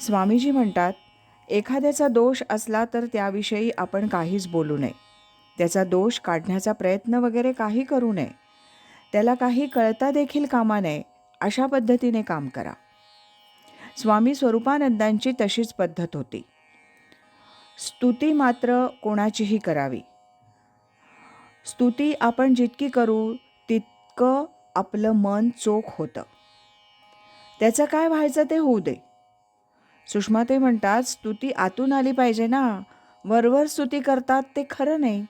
स्वामीजी म्हणतात एखाद्याचा दोष असला तर त्याविषयी आपण काहीच बोलू नये. त्याचा दोष काढण्याचा प्रयत्न वगैरे काही करू नये. त्याला काही कळता देखील कामा नये अशा पद्धतीने काम करा. स्वामी स्वरूपानंदांची तशीच पद्धत होती. स्तुती मात्र कोणाचीही करावी. स्तुती आपण जितकी करू तितकं आपलं मन चोख होतं. त्याचं काय व्हायचं ते होऊ दे. सुषमाते म्हणतात स्तुती आतून आली पाहिजे ना. वरवर स्तुती करतात ते खरं नाही.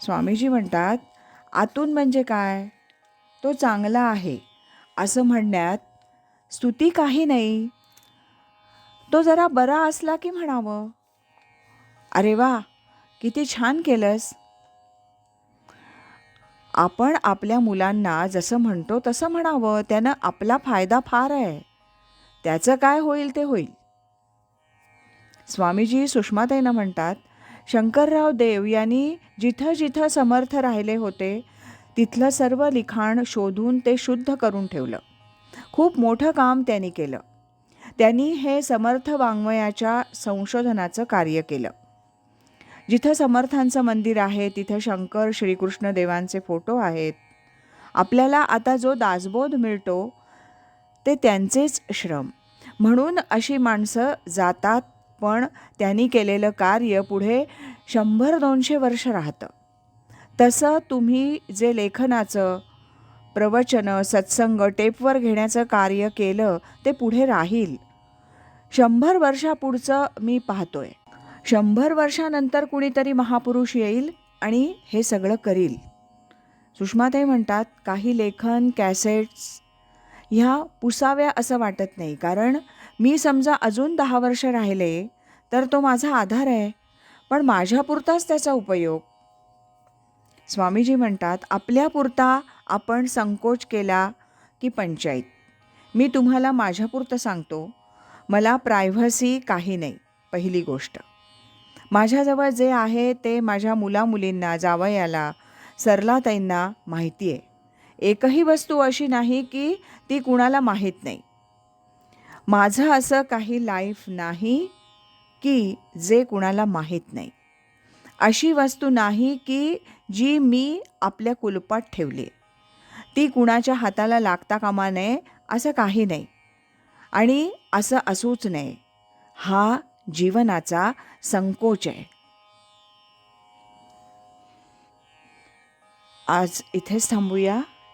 स्वामीजी म्हणतात आतून म्हणजे काय? तो चांगला आहे. असं म्हणण्यात स्तुती काही नाही. तो जरा बरा असला की म्हणावं. अरे वा किती छान केलंस. आपण आपल्या मुलांना जसं म्हणतो तसं म्हणावं. त्यानं आपला फायदा फार आहे. त्याचं काय होईल ते होईल. स्वामीजी सुषमाताईनं म्हणतात शंकरराव देव यांनी जिथं जिथं समर्थ राहिले होते तिथलं सर्व लिखाण शोधून ते शुद्ध करून ठेवलं. खूप मोठं काम त्यांनी केलं. त्यांनी हे समर्थ वाङ्मयाच्या संशोधनाचं कार्य केलं. जिथं समर्थांचं मंदिर आहे तिथं शंकर श्रीकृष्ण देवांचे फोटो आहेत. आपल्याला आता जो दासबोध मिळतो ते त्यांचेच श्रम. म्हणून अशी माणसं जातात पण त्यांनी केलेलं कार्य पुढे शंभर दोनशे वर्ष राहतं. तसं तुम्ही जे लेखनाचं प्रवचनं सत्संग टेपवर घेण्याचं कार्य केलं ते पुढे राहील. शंभर वर्षापुढचं मी पाहतोय. शंभर वर्षानंतर कुणीतरी महापुरुष येईल आणि हे सगळं करील. सुषमाताई म्हणतात काही लेखन कॅसेट्स ह्या पुसाव्या असं वाटत नाही. कारण मी समजा अजून दहा वर्ष राहिले तर तो माझा आधार आहे. पण माझ्यापुरताच त्याचा उपयोग. स्वामीजी म्हणतात आपल्यापुरता आपण संकोच केला की पंचायत. मी तुम्हाला माझ्यापुरतं सांगतो. मला प्रायव्हसी काही नाही. पहिली गोष्ट. माझ्याजवळ जे आहे ते माझ्या मुलामुलींना जावयाला सरलाताईंना माहिती आहे. एकही वस्तू अशी नाही की ती कुणाला माहीत नाही. माझं असं काही लाईफ नाही की जे कुणाला माहीत नाही. अशी वस्तू नाही की जी मी आपल्या कुलपात ठेवली ती कुणाच्या हाताला लागता कामा नये असं काही नाही. आणि असं असूच नये. हा जीवनाचा संकोच आहे. आज इथेच थांबूया.